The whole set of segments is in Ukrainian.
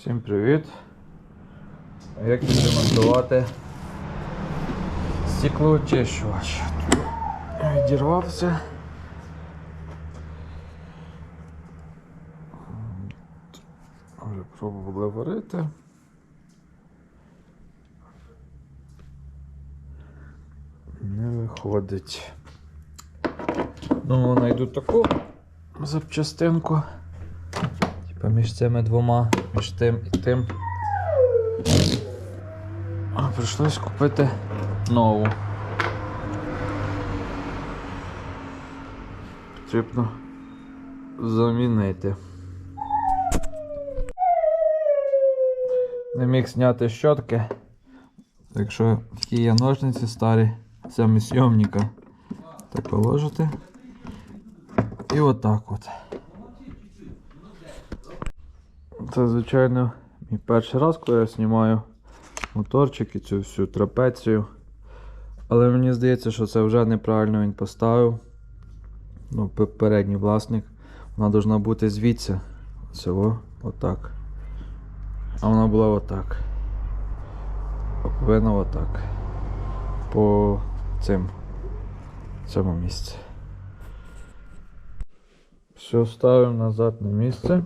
Всім привіт! Як відремонтувати стеклоочищувач? Відірвався. Вже пробували варити. Не виходить. Ну, знайду таку запчастинку. Між цими двома, між тим і тим. А прийшлось купити нову. Потрібно замінити. Не міг зняти щотки. Якщо такі є ножниці старі, саме сйомника, так положити. І отак от. Це, звичайно, мій перший раз, коли я знімаю моторчик і цю всю трапецію. Але мені здається, що це вже неправильно він поставив. Ну, попередній власник. Вона повинна бути звідси. Цього отак. А вона була отак. Повинна отак. По цим цьому місці. Все ставимо назад на місце.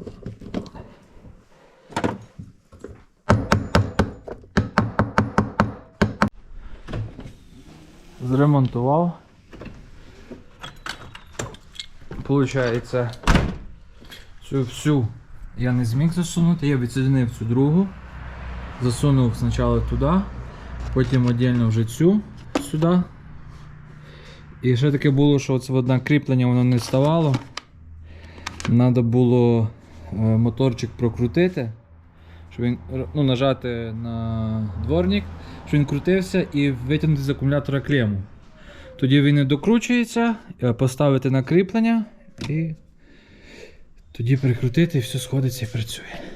Зремонтував. Получається, цю всю я не зміг засунути, я відсоединив цю другу. Засунув спочатку туди, потім віддільно вже цю сюди. І ще таке було, що це одне кріплення воно не ставало. Треба було е, моторчик прокрутити, щоб він ну, нажати на дворник, щоб він крутився і витягнути з акумулятора клему. Тоді він не докручується, е, поставити на кріплення і тоді прикрутити і все сходиться і працює.